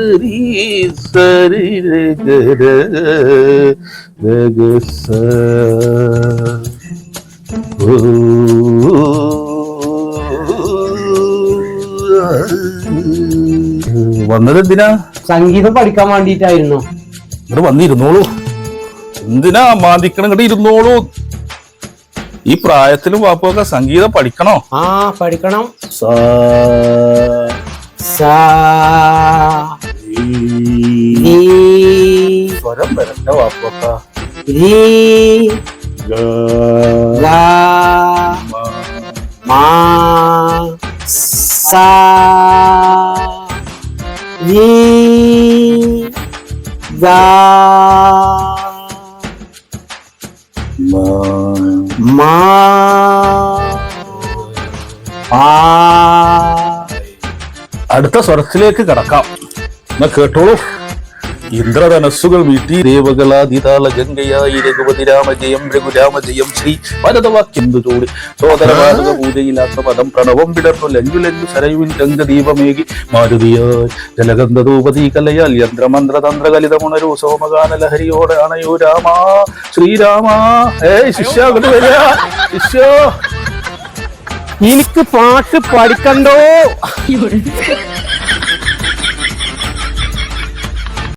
പദരി എന്തിനാ സംഗീതം പഠിക്കാൻ വേണ്ടിയിട്ടായിരുന്നു ഇവിടെ വന്നിരുന്നോളൂ എന്തിനാ മാന്തിക്കണം ഇങ്ങോട്ട് ഇരുന്നോളൂ ഈ പ്രായത്തിലും വാപ്പൊക്കെ സംഗീതം പഠിക്കണോ? ആ പഠിക്കണം. സ്വരം വരണ്ട വാപ്പൊക്ക മാ ഗ, ലാ മ, മാ അടുത്ത സ്വരത്തിലേക്ക് കടക്കാം. എന്നാ കേട്ടോളൂ. ഇന്ദ്രധനസ്സുകൾ വീട്ടി ദേവകളാതിതാള ഗംഗയായി രഘുപതി രാമജയം രഘുരാമജയം ശ്രീ ഭരതവാക്യന്തു ചൂടി സോദരവാദക പൂജയില്ലാത്ത പദം പ്രണവം വിടർന്നു ലഞ്ചു ലഞ്ചു സരയുവിൻ ഗംഗദീപമേകി. മാരുതിയായി ജലഗന്ധതൂപതി കലയാൽ യന്ത്രമന്ത്ര സോമഗാന ലഹരിയോടെ അണയോ രാമ ശ്രീരാമ. ഏയ് ശിഷ്യ ശിഷ്യോ. എനിക്ക് പാട്ട് പഠിക്കണ്ടോ